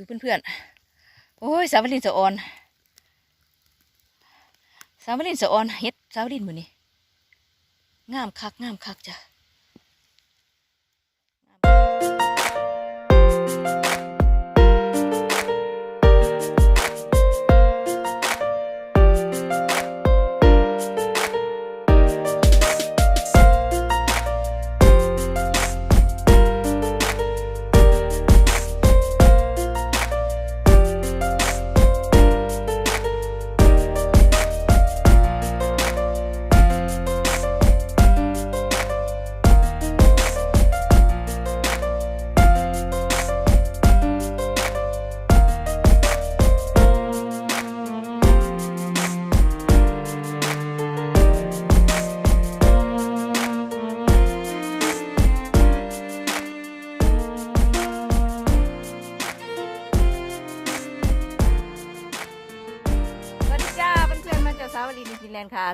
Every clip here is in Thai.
ดูเพื่อนๆ โอ้ยสาวลินสะออนสาวลินสะออนเฮ็ดสาวลินมือนี่งามคักงามคักจ้ะ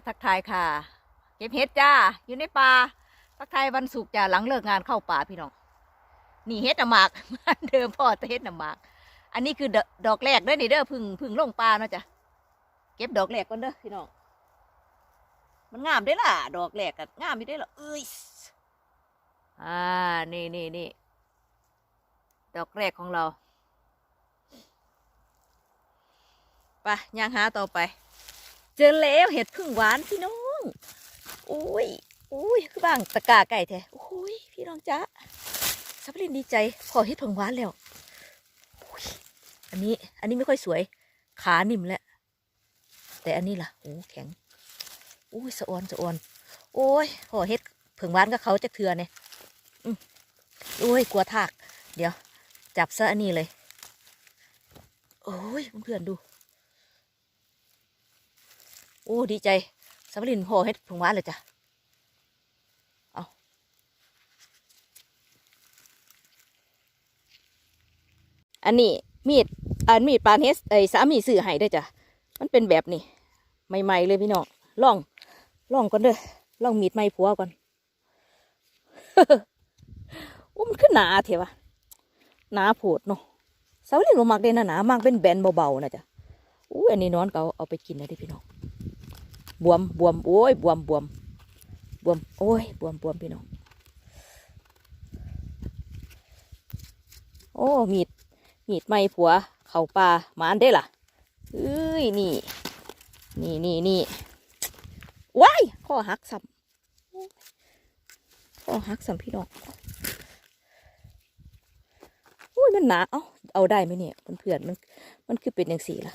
ทักทายค่ะ เก็บเห็ดจ้า อยู่ในป่า ทักทายวันศุกร์จ้า หลังเลิกงานเข้าป่าพี่น้อง นี่เห็ดน้ำหมากเดิมพ่อแต่เห็ดน้ำหมาก อันนี้คือดอกแรกเด้อนี่เด้อพึ่งพึ่งลงป่าเนาะจ้ะ เก็บดอกแรกก่อนเด้อพี่น้อง มันงามได้ล่ะ ดอกแรกกันงามไม่ได้หรอเอ้ย อ่า นี่นี่นี่ ดอกแรกของเรา ไปย่างหาต่อไป เจอแล้วเห็ดพึ่งหวานพี่น้องโอ้ยโอ้ยคือบ้างตะกาไก่แท้โอ้ยพี่น้องจ๊ะซับลินดีใจพอเห็ดพึ่งหวานแล้วอ้ยอันนี้อันนี้ไม่ค่อยสวย ขานิ่มแล้วแต่อันนี้ล่ะโอ้แข็งโอ้ยสะออนสะออนโอ้ยพอเห็ดผึ่งหวานกับเขาจะเถื่อเนี่ยอืมโอ้ยกลัวทาก เดี๋ยว จับซะอันนี้เลย โอ้ยเพื่อนดู โอ้ดีใจสำลินพอเฮ็ดผงหวานเลยจ้ะเอาอันนี้มีดอันมีดปานเฮสไอ้สามีซื้อให้เด้จ้ะมันเป็นแบบนี้ใหม่ๆเลยพี่น้องลองลองก่อนเด้อลองมีดไม้ผัวก่อนโอ้มันขึ้นหนาเถอะวะหนาโผดเนาะสาวเล่นบ่มักเด่นนะหนามากเป็นแบนเบาๆนะจ๊ะอู้อันนี้นอนเอาเอาไปกินนะดิพี่น้อง บวมบวมโอ้ยบวมบวมบวมโอ้ยบวมบวมพี่น้องโอ้มีดมีดไม่ผัว เข่าปลาหมานได้ล่ะเอ้ยนี่ นี่นี่นี่ว้ายข้อหักสัมข้อหักสัมพี่น้องอุ้ยมันหนาเอาเอาได้ไหมเนี่ยเพื่อนๆมันมันคือเป็นอย่างสี่ล่ะ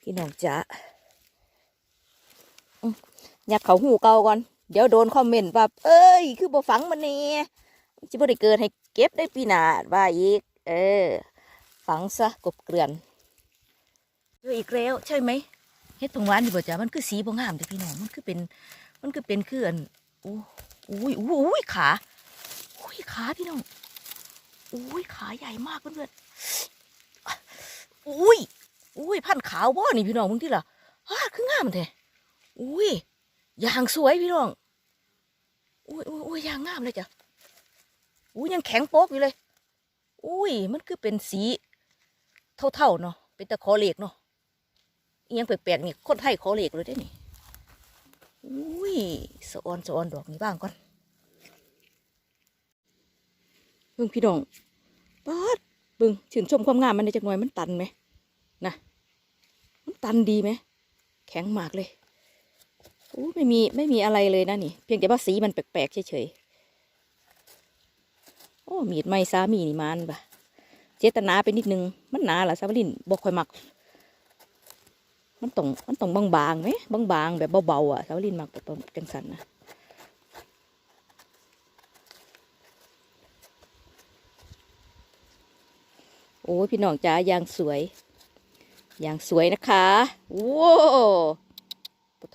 พี่น้องจ๋า ยากเขาหูเก่าก่อน เดี๋ยวโดนคอมเมนต์ว่าเอ้ย คือบ่ฝังมันเนี่ยจิบ่ได้เกิดให้เก็บได้ปีหนาว่าอีก เออ ฝังซะกบเกลื่อนเจออีกแล้วใช่ไหมเฮ็ดผงหวานดีบ่จ้ะมันคือสีบ่งามเด้พี่น้องมันคือเป็น มันคือเป็นคืออันโอ้อุ้ยอุ้ยอุ้ยขาอุ้ยขาพี่น้องอุ้ยขาใหญ่มากเพื่อนๆอุ้ยอุ้ยพันขาวบ่นี่พี่น้องมึงที่ล่ะฮ่าคืองามแท้อุ้ย อย่างสวยพี่น้องอุ้ยอุ้ยอุ้ยอย่างงามเลยจ้ะอุ้ยยังแข็งโป๊กอยู่เลย อุ้ยมันคือเป็นสี เท่าๆเนาะเป็นตะขอเหล็กเนาะอิหยังแปลกๆนี่คนไทยขอเหล็กเลยได้นี่อุ้ยสะออนสะออนดอกนี้บ้างก่อนเบิ่งพี่น้องปาดเบิ่งชื่นชมความงามมันในจักหน่อยมันตันไหมนะมันตันดีไหมแข็งมากเลย อ้ไม่มีไม่มีอะไรเลยนะนี่ เพียงแต่ว่าสีมันแปลกๆเฉยๆ โอ้ มีดไม้สามีนี่มันปะเจตนาไปนิดนึง มันหนาล่ะซาวลินบอกคอยมัก มันต้องมันต้องบางๆไหมบางๆแบบเบาๆอะซาวลินมักแบบจังสันนะโอ้พี่น้องจ๋ายางสวย ยางสวยนะคะ โว้บ่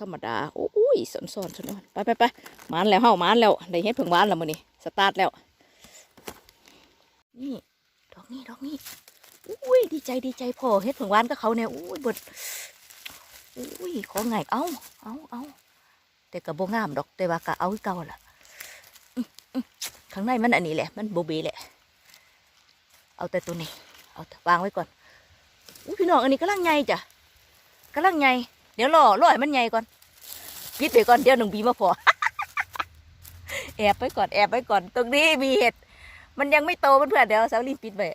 ธรรมดาโอ้ยสอนสอนสอนไปไปไปมานแล้วเฮ้ามานแล้วได้เฮ็ดเพิ่งวานแล้วมือนี้สตาร์ทแล้ว นี่ดอกนี้ดอกนี้อุ้ยดีใจดีใจพอเฮ็ดเพิ่งวานกับเขาเนี่ยอุ้ยบดอุ้ยของไงเอาเอาเอาแต่ก็บ่งามดอกแต่ว่าก็เอาเก่าล่ะข้างในมันอันนี้แหละ มันโบเบแหละ เอาแต่ตัวนี้ เอาวางไว้ก่อนอู้พี่น้องอันนี้กำลังใหญ่จ้ะกำลังใหญ่ เดี๋ยวรอรอให้มันใหญ่ก่อนปิดไปก่อนเดี๋ยวหนึ่งปีมาพอแอบไปก่อนแอบไปก่อน ตรงนี้มีเห็ด มันยังไม่โตเพื่อนๆเดี๋ยวสาวลินปิดไว้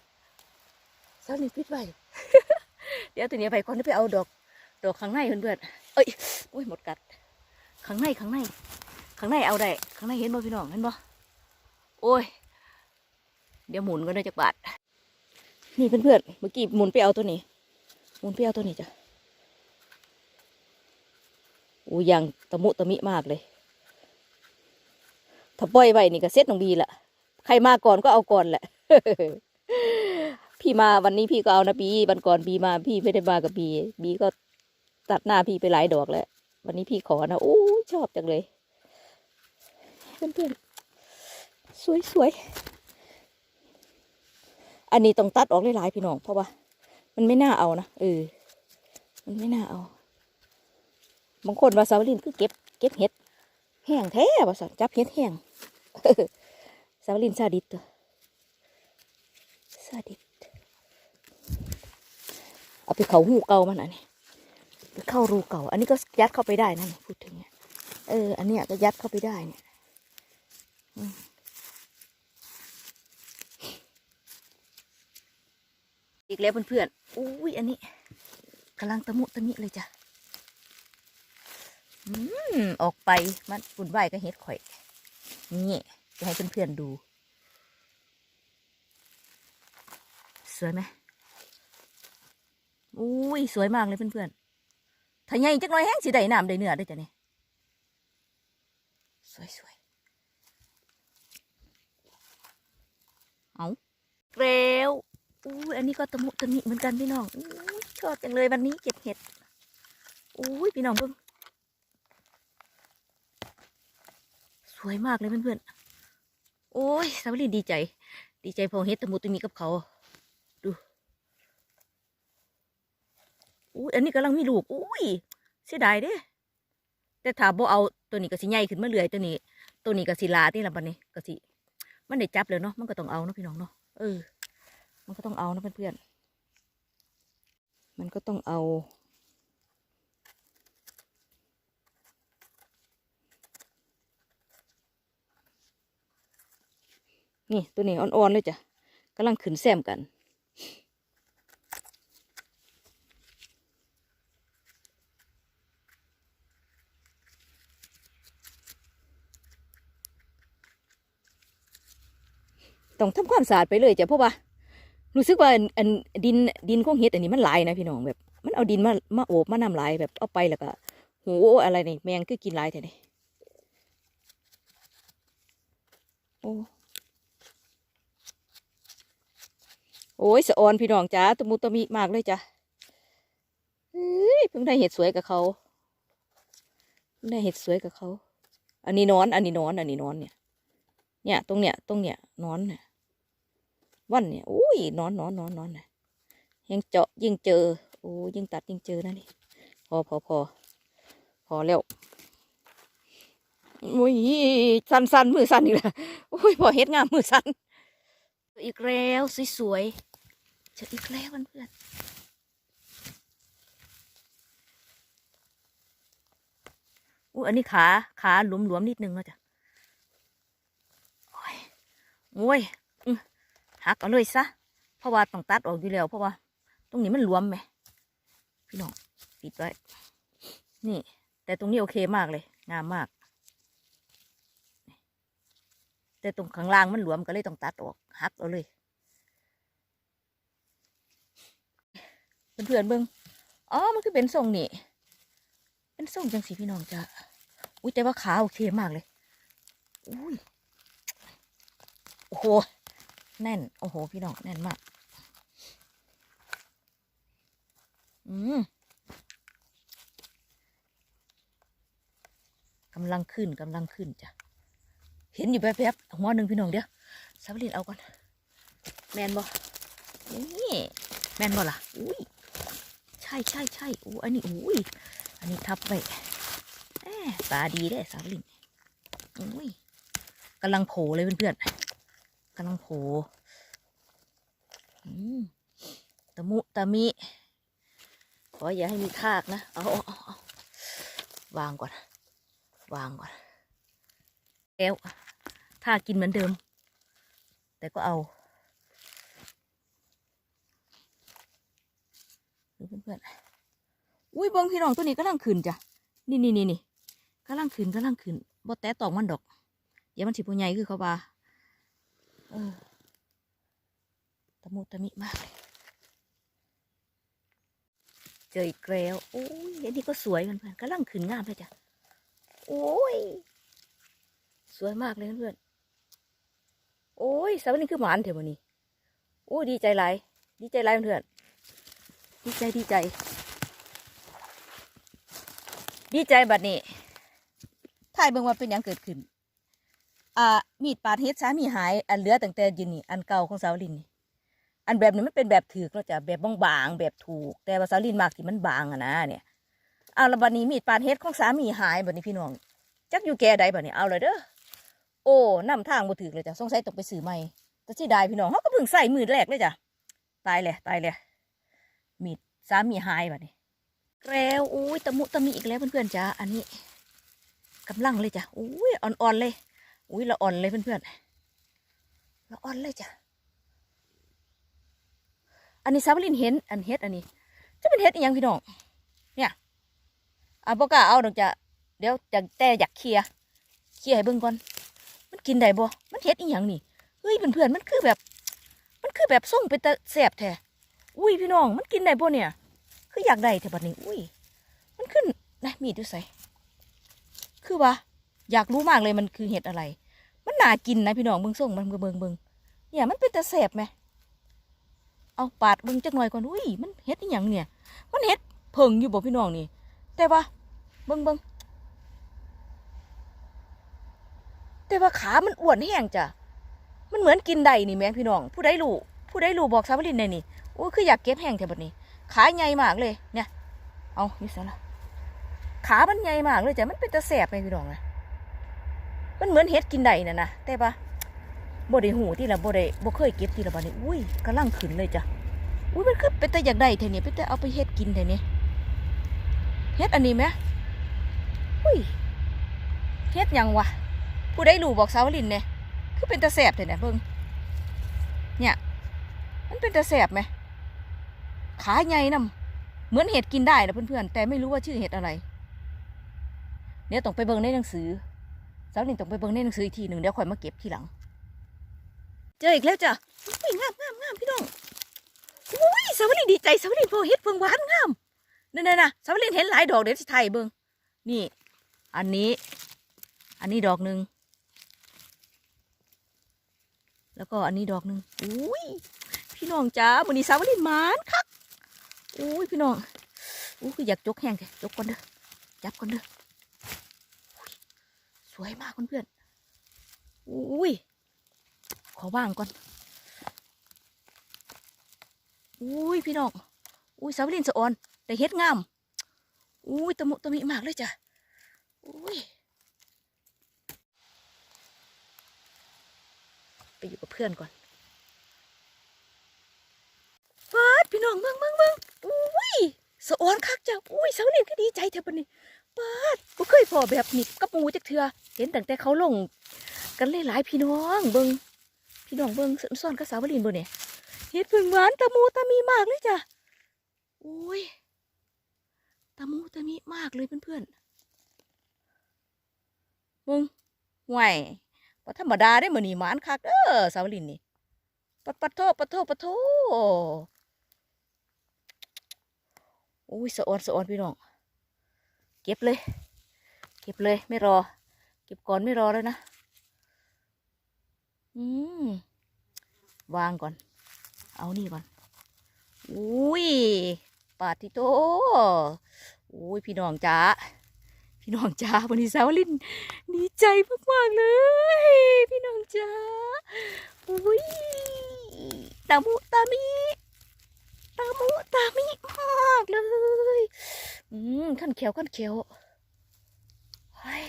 สาวลินปิดไว้เดี๋ยวตัวนี้ไปก่อนเดี๋ยวไปเอาดอก ดอกข้างในเพื่อนๆเอ้ยอุ้ยหมดกัด ข้างในข้างใน ข้างในเอาได้ข้างในเห็นบ่พี่น้องเห็นบ่โอ้ย เดี๋ยวหมุนก็ได้จากบาทนี่เพื่อนๆเมื่อกี้หมุนไปเอาตัวนี้ หมุนไปเอาตัวนี้จ้ะโอ้ยยังตะมุตะมิมากเลยถ้าปล่อยไว้นี่ก็เซ็ตน้องบีละใครมาก่อนก็เอาก่อนแหละ พี่มาวันนี้พี่ก็เอานะบีวันก่อนบีมาพี่ไม่ได้มากับบีบีก็ตัดหน้าพี่ไปหลายดอกแล้ว วันนี้พี่ขอนะโอ้ชอบจังเลยเพื่อนๆสวยๆอันนี้ต้องตัดออกหลายๆพี่น้องเพราะว่า มันไม่น่าเอานะเออมันไม่น่าเอา บางคนว่าสาวลินคือเก็บเก็บเห็ดแห้งแท้ว่าสันจับเห็ดแห้งสาวลินซาดิสตัวซาดิสเอาไปเขาหูเก่ามันอันนี้ไปเข้ารูเก่า อันนี้ก็ยัดเข้าไปได้นะพูดถึงเนี่ยเอออันเนี้ยก็ยัดเข้าไปได้เนี่ยอีกแล้วเพื่อนๆอุ้ยอันนี้กำลังตะมุตะมิเลยจ้ะ ออกไปมันปุ่นไหวก็เฮ็ดข่อย นี่จะให้เพื่อนๆดู สวยไหมอุ้ยสวยมากเลยเพื่อนๆถ้าใหญ่จักหน่อยแห้งสีได้น้ำได้เนื้อได้จ้ะนี่สวยสวยๆเอาเกลียวอุ้ยอันนี้ก็ตะมุตะมิเหมือนกันพี่น้องอชอบจังเลยวันนี้เก็บเห็ดอุ้ยพี่น้องเพิ่ง สวยมากเลยเพื่อนๆ โอ้ยสาวลีดีใจ ดีใจพอเฮ็ดตะมุตะมีกับเขา ดูอุ้ยอันนี้กำลังมีลูกอุ้ยเสียดายเด้ แต่ถ้าบ่เอาตัวนี้ก็สิใหญ่ขึ้นมาเรื่อยตัวนี้ ตัวนี้ก็สิลาที่ละบัดนี้ก็สิมันได้จับเลยเนาะมันก็ต้องเอาเนาะพี่น้องเนาะเออ มันก็ต้องเอานะเพื่อนๆมันก็ต้องเอา นี่ตัวนี้อ่อนๆเลยจ้ะกำลังขึ้นแซมกัน ต้องทำความสะอาดไปเลยจ้ะเพราะว่ารู้สึกว่าอันดินดินของเห็ดอันนี้มันหลายนะพี่น้องแบบ มันเอาดินมามาโอบมานำหลายแบบเอาไปแล้วก็โหอะไรนี่แมงคือกินหลายแท้นี่โอ้ โอ้ยสะออนพี่น้องจ้าตะมุตะมิมากเลยจ้ะเฮ้ยเพิ่งได้เห็ดสวยกับเขาเพิ่งได้เห็ดสวยกับเขา อันนี้นอน อันนี้นอน อันนี้นอนเนี่ย เนี่ย ตรงเนี้ยตรงเนี้ยนอนเนี่ยวันเนี่ยอุ้ยนอนนอนนอนนอนน่ะยังเจาะยิ่งเจอ โอ้ยิ่งตัดยิ่งเจอนะนี่ พอพอพอพอแล้วโอ้ยสั้นสั้นมือสั้นอีกแล้วโอ้ยพอเฮ็ดงามมือสั้นอีกแล้วสวยๆ จออีกแล้วเพื่อนอู้อันนี้ขา ขาหลวมๆนิดนึงแล้วจ้ะโอ้ยโอ้ยหักเอาเลยซะ เพราะว่าต้องตัดออกอยู่แล้ว เพราะว่า ตรงนี้มันหลวมไหม พี่น้อง ปิดไว้ นี่ แต่ตรงนี้โอเคมากเลย งามมาก แต่ตรงข้างล่างมันหลวมก็เลยต้องตัดออก หักเอาเลย เพื่อนๆเบิ่งอ๋อ มันคือเป็นทรงนี่ เป็นทรงจังสีพี่น้องจ้ะอุ้ยแต่ว่าขาโอเคมากเลย อุ้ย โอ้โห แน่น โอ้โห พี่น้อง แน่นมาก อืมกำลังขึ้นกำลังขึ้นจ้ะ เห็นอยู่แป๊บๆหัวหนึ่งพี่น้องเดี๋ยวสาวลินเอาก่อน แมนบ่นี่ แมนบ่ล่ะ อุ้ย ช่ใช่ใช่อ้อันนี้อุ้ยอันนี้ทับไว้แหมตาดีได้สาวลินอุ้ยกำลังโผล่เลยเพื่อนๆกำลังโผล่อืมตะมุตะมิขออย่าให้มีทากนะเอาเอาเอาเอาวางก่อน วางก่อนแล้วถ้ากินเหมือนเดิม แต่ก็เอา ดูเพื่อนๆ อุ้ยเบิ้งพี่น้องตัวนี้ก็ลังขึ้นจ้ะ นี่นี่นี่นี่ก็ลังขึ้นก็ลังขึ้นบ่แตะตอกมันดอก เดี๋ยวมันสิบใหญ่คือเขาว่าเออตะมุตะมิมากเลยเจออีกแล้วโอ้ยอันนี้ก็สวยเพื่อนๆกำลังขึ้นงามเลยจ้ะ โอ้ย สวยมากเลยเพื่อนๆ โอ้ยสาวนี่คือหมานเถอะวันนี้ โอ้ยดีใจหลายดีใจหลายเพื่อน ดีใจดีใจ ดีใจบัดนี้ถ่ายเบิ่งว่าเป็นยังเกิดขึ้น อ่า มีดปาดเฮ็ดสามีหาย อันเหลือตั้งแต่ยินนี่ อันเก่าของสาวลินนี่ อันแบบนี้มันเป็นแบบถือกเราจะแบบบางๆแบบถูก แต่ว่าสาวลินมากที่มันบางอะนะเนี่ย เอาละบัดนี้มีดปาดเฮ็ดของสามีหายบัดนี้พี่น้อง จักอยู่แก่ใดบัดนี้เอาเลยเด้อ โอ้นำทางบ่ถือเลยจ้ะสงสัยต้องไปซื้อใหม่แต่ที่ได้พี่น้องเขาก็เพิ่งใส่มือแรกเลยจ้ะ ตายเลยตายเลย มีดสามีหายบัดนี้แล้วอุ้ยตะมุตะมีอีกแล้วเพื่อนๆจ้ะอันนี้กำลังเลยจ้ะอุ้ยอ่อนๆเลยอุ้ยละอ่อนเลยเพื่อนๆละอ่อนเลยจ้ะอันนี้สาวลินเห็นอันเฮ็ดอันนี้ จะเป็นเฮ็ดอีหยังพี่น้องเนี่ยอะบ่กล้าเอาดอกจะเดี๋ยวจะแต่อยากเคลียเคลียให้เบิ่งก่อน มันกินได้บ่มันเฮ็ดอีหยังนี่เฮ้ยเพื่อนๆมันคือแบบ มันคือแบบส่งเป็นตะแสบแท้ อุ้ยพี่น้องมันกินได้บ่เนี่ย คืออยากได้แท้บัดนี้ อุ้ย มันขึ้นนะมีดอยู่ใส่คือว่าอยากรู้มากเลยมันคือเห็ดอะไร มันน่ากินนะพี่น้องเบิ่งส่งมันเบิ่งเบิ่งเบิ่งเนี่ยมันเป็นตะแสบไหมเอาปาดเบิ่งจักหน่อยก่อนอุ้ยมันเฮ็ดอีหยังเนี่ย มันเฮ็ดเพิงอยู่บ่พี่น้องนี่ แต่ว่าเบิ่งเบิ่งแต่ว่าขามันอ้วนแห้งจ้ะมันเหมือนกินได้นี่แม่งพี่น้อง ผู้ใดรู้ผู้ใดรู้บอกสาวลินได้นี่ อ้ยคืออยากเก็บแห้งแถวบนี้ ขาใหญ่มากเลย เนี่ย เอาอยู่ซะละขามันใหญ่มากเลยจ้ะมันเป็นตะแสบไหมพี่น้องนะมันเหมือนเฮ็ดกินได้น่ะนะแต่ว่าบ่ได้หูที่ละบ่ได้บ่เคยเก็บที่ละบัดนี้อุ้ยกำลังขึ้นเลยจ้ะอุ้ยมันคือเป็นแต่อยากได้แท้เนี่ยเป็นแต่เอาไปเฮ็ดกินแท้เนี่ยเฮ็ดอันนี้ไหมอุ้ยเฮ็ดยังวะผู้ใดรู้บอกสาวลินเนี่ยคือเป็นตาแสบแท้เนี่ยเบิ่งเนี่ย มันเป็นตาแสบไหม ขาใหญ่นํเหมือนเห็ดกินได้นะเพื่อนๆแต่ไม่รู้ว่าชื่อเห็ดอะไรเนี่ยวต้องไปเบิ่งในหนังสือสาวลินต้องไปเบิ่งในหนังสืออีกทีหนึ่งเดี๋ยวค่อยมาเก็บทีหลัง เจออีกแล้วจ้ะอุ้ยงามงามงามพี่น้องอุ้ยสาวลินดีใจสาวลินพอเฮ็ดเพิ่งหวานงามนั่นน่ะนะสาวลินเห็นหลายดอกเดี๋ยวสิไทยเบิ่งนี่ อันนี้ อันนี้ดอกหนึ่งแล้วก็อันนี้ดอกหนึ่งอุ้ยพี่น้องจ้าวันนี้สาวลินหมานคัก อุ้ยพี่น้องอุ้ยคืออยากจกแห้งแท้จกก่อนเด้อจับก่อนเด้อสวยมากเพื่อนๆอุ้ยขอว่างก่อนอุ้ยพี่น้องอุ้ยสาวลินสะออนได้เฮ็ดงามอุ้ยตะมุตะมิมากเลยจ้ะอุ้ยไปอยู่กับเพื่อนก่อน ฟาดพี่น้องเมืองเมืองเมืองอุ้ยสะออนคักจ้ะอุ้ยสาวลินก็ดีใจเถอะปนี่ฟาดก็เคยพอแบบนี้กับหมูจักเถื่อเห็นตั้งแต่เขาลง กันหลายๆพี่น้องเบิงพี่น้องเบิ้งสนซ่อนกับสาวลินบ่เนี่ยเฮ็ดพิ่งหวานตะมูตะมีมากเลยจ้ะโอ้ยตะมูตะมีมากเลยเพื่อนๆเบิ้งห่วยบ่ธรรมดาได้มือนี้หมานคักเด้อสาวลินนี่ปัดปัดโทปัดโทปัดโท โอ้ยสะออนสะออนพี่น้อง เก็บเลย เก็บเลยไม่รอ เก็บก่อนไม่รอแล้วนะ อืมวางก่อน เอานี่ก่อน อุ้ยปาดที่โตอุ้ยพี่น้องจ้าพี่น้องจ้าวันนี้สาวลินดีใจมากๆเลย พี่น้องจ้าอุ้ยตามุตามิ ตามุตามิมากเลย อืมขั้นเขียวขั้นเขียวเฮ้ย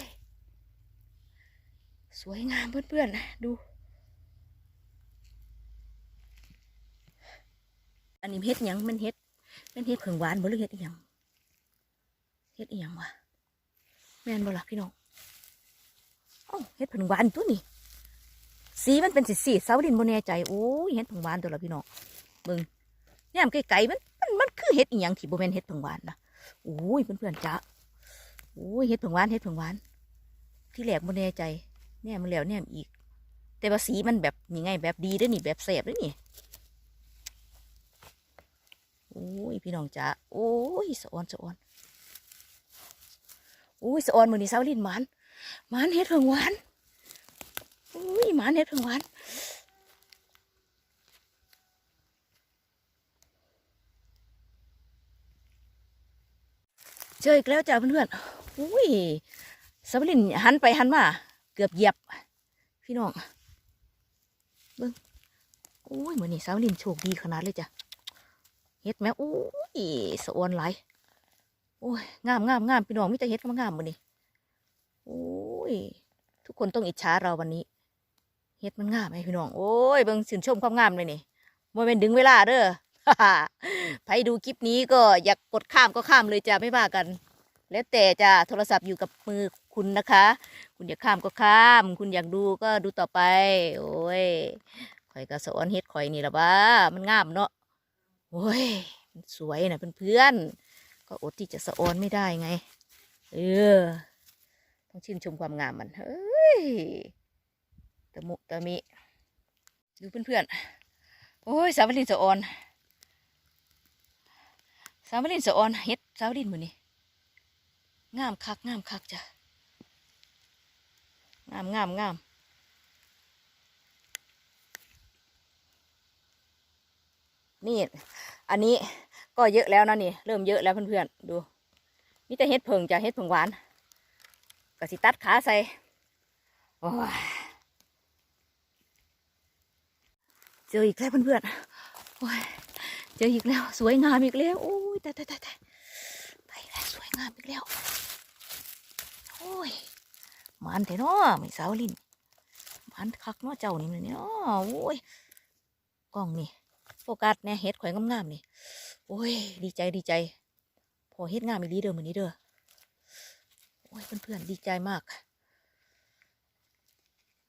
สวยงามเพื่อนๆนะดู อันนี้เฮ็ดยังมันเฮ็ดมันเฮ็ดเผิงหวานบ่หรือเฮ็ดอีหยังเฮ็ดอีหยังวะแม่นบ่ล่ะพี่น้องเอ้เฮ็ดเผิงหวานตัวนี้สีมันเป็นสีสีเสาดินบ่แน่ใจโอ้ยเฮ็ดเผิงหวานตัวละพี่น้องเบิ่ง แนมไกลๆมันมันมันคือเฮ็ดอีหยังที่บ่แม่นเฮ็ดผงหวานนะโอ้ยเพื่อนๆจ้าโอ้ยเฮ็ดผงหวานเฮ็ดผงหวาน ที่แรกบ่แน่ใจแนมมันแล้วแนมอีก แต่ว่าสีมันแบบนี่ไงแบบดีด้อนี่แบบแสบด้อนี่โอ้ยพี่น้องจ๋าโอ้ยสะออนสะออนโอ้ยสะออนมือนี้เสาลินหมันหมันเฮ็ดเพิ่งหวานโอ้ยหมันเฮ็ดเพิ่งหวาน เจออีกแล้วจ้าเพื่อนๆโอ้ยเสาลินหันไปหันมาเกือบเหยียบ พี่น้องเบิ้งโอ้ยเหมือนี้เสาลินโชคดีขนาดเลยจ้ะเฮ็ดแม่โอ้ยสะอวนไหลโอ้ยงามงามงามพี่น้องมิแต่เฮ็ดก็มางามมื้อนี้โอ้ยทุกคนต้องอิจฉาเราวันนี้เฮ็ดมันงามไหมพี่น้องโอ้ยเบิ่งชื่นชมความงามเลยนี่บ่แม่นดึงเวลาเด้อ ใครดูคลิปนี้ก็อยากกดข้ามก็ข้ามเลยจ้ะไม่ว่ากัน แล้วแต่จ้ะโทรศัพท์อยู่กับมือคุณนะคะ คุณอยากข้ามก็ข้าม คุณอยากดูก็ดูต่อไป โอ้ยข่อยก็สอนเฮ็ดข่อยนี่ละบ้ามันงามเนาะโอ้ยมันสวยนะเพื่อนๆก็อดที่จะสะออนไม่ได้ไง เออต้องชื่นชมความงามมันเฮ้ยตะมุตะมิดูเพื่อนๆโอ้ยสาวลินสะออน สาวลินสะออนเฮ็ดสาวลินมือนี่งามคักงามคักจ้ะงามงามงามนี่ อันนี้ก็เยอะแล้วนะนี่เริ่มเยอะแล้วเพื่อนๆดูมีแต่เห็ดเพิงจะเห็ดเพิงหวานก็สิตัดขาใส่โอ้ยเจออีกแล้วเพื่อนๆโอ้ย จออีกแล้ว สวยงามอีกแล้ว โอ้ยแต่แต่แต่แต่ไปแล้วสวยงามอีกแล้ว โอ้ยมันเถอะเนาะไม่สาวลินมันคักเนาะเจ้านี่มันเนาะโอ้ยกล้องนี่โฟกัสเนี่ยเฮ็ดข่อยงามๆนี่โอ้ย ดีใจดีใจ พอเฮ็ดงามอีหลีเด้อมือนี้เด้อโอ้ยเพื่อนๆดีใจมาก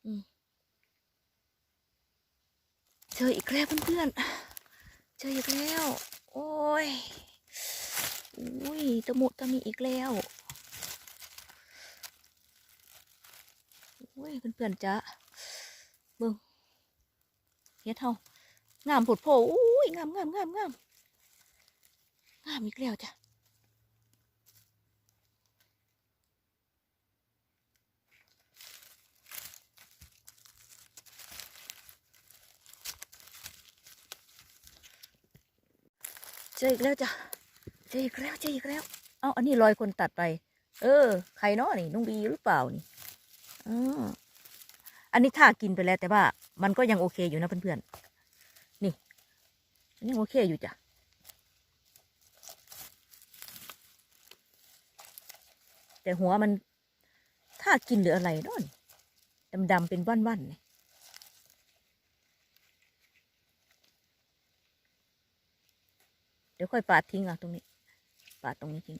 อืมเจออีกแล้วเพื่อนๆ เจออีกแล้ว โอ้ยอุ้ยตะมุตะมีอีกแล้วอุ้ยเพื่อนๆจ้าเบิ่งเฮ็ดเฮางามผุดโผอุ้ยงามงามงามงามงามอีกแล้วจ้ะ จออีกแล้วจ้ะเจออีกแล้วเจออีกแล้ว เอาอันนี้รอยคนตัดไป เออ ใครเนาะนี่น้องบีหรือเปล่านี่อ๋ออันนี้ถ้ากินไปแล้วแต่ว่ามันก็ยังโอเคอยู่นะเพื่อนๆยังโอเคอยู่จ้ะ แต่หัวมันถ้ากินหรืออะไรเนาะดำดำๆเป็นว่านๆเนี่ย ดี๋ยวค่อยปาดทิ้งอะตรงนี้ ปาดตรงนี้ทิ้ง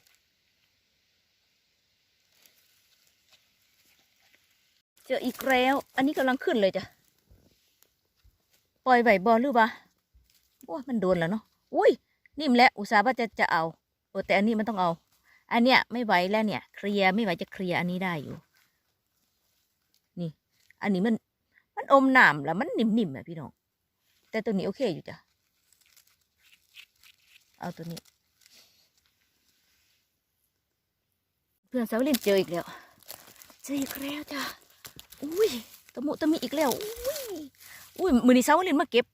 เจออีกแล้ว อันนี้กำลังขึ้นเลยจ้ะ ปล่อยใบบอลหรือปล่าโอ้ยมันโดนแล้วเนาะ อุ้ย นิ่มแล้ว อุตส่าห์ว่าจะจะเอาโอ้แต่อันนี้มันต้องเอา อันเนี้ยไม่ไหวแล้วเนี่ย เคลียร์ไม่ไหวจะเคลียร์อันนี้ได้อยู่ นี่ อันนี้มัน มันอมหนามแล้วมันนิ่มๆอะพี่น้อง แต่ตัวนี้โอเคอยู่จ้ะ เอาตัวนี้ เพื่อนสาวเล่นเจออีกแล้ว เจออีกแล้วจ้ะอุ้ยตะมุตะมีอีกแล้ว อุ้ยอุ้ยมือนี้สาวเล่นมาเก็บ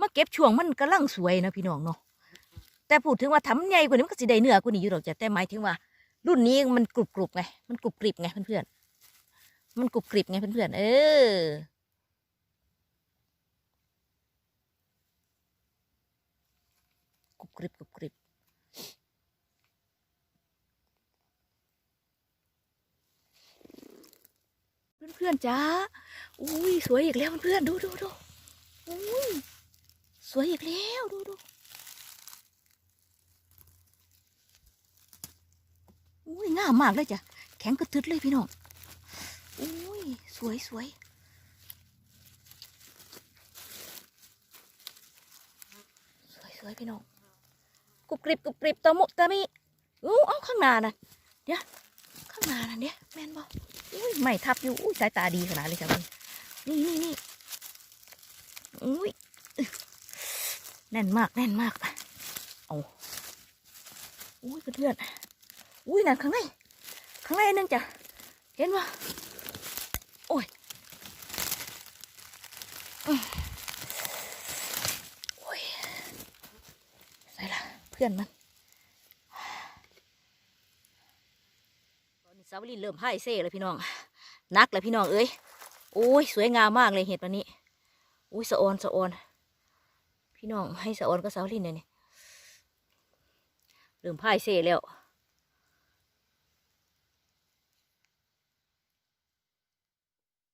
มาเก็บช่วงมันกำลังสวยนะพี่น้องเนาะแต่พูดถึงว่าทำใหญ่กว่านี้มันก็สิได้เนื้อกว่านี้อยู่หรอกจ้ะแต่หมายถึงว่า รุ่นนี้มันกรุบกรุบไงมันกรุบกริบไงเพื่อนๆมันกรุบกริบไงเพื่อนๆเออ กริบกรุบกริบเพื่อนๆจ้าอุ้ยสวยอีกแล้วเพื่อนๆดูดูดูอุ้ยสวยอีกแล้วดูดูอุ้ยงามมากเลยจ้ะแข็งกระตึดเลยพี่น้องอุ้ยสวยสวยสวยสวยพี่น้อง กรุบกริบกรุบกริบตะมุตะมิอู้เอาข้างหน้าน่ะเดี๋ยวข้างหน้าน่ะเนี่ยแมนบ่อุ้ยไม่ทับอยู่อุ้ยสายตาดีขนาดเลยจ้ะนี่นี่นี่อุ้ยแน่นมากแน่นมากเอาอุ้ยเพื่อนๆอุ้ยนั่นข้างในข้างในนึงจ้ะเห็นบ่โอ้ยอืมโอ้ยใส่ละเพื่อนมันตอนนี้สาวลินเริ่มพ่ายเซ่เลยพี่น้อง นักเลยพี่น้องเอ้ยโอ้ยสวยงามมากเลยเห็ดวันนี้อุ้ยสะออนสะออนพี่น้องให้สะออนก็สาวลินเลยนี่ยเริ่มพ่ายเซ่แล้ว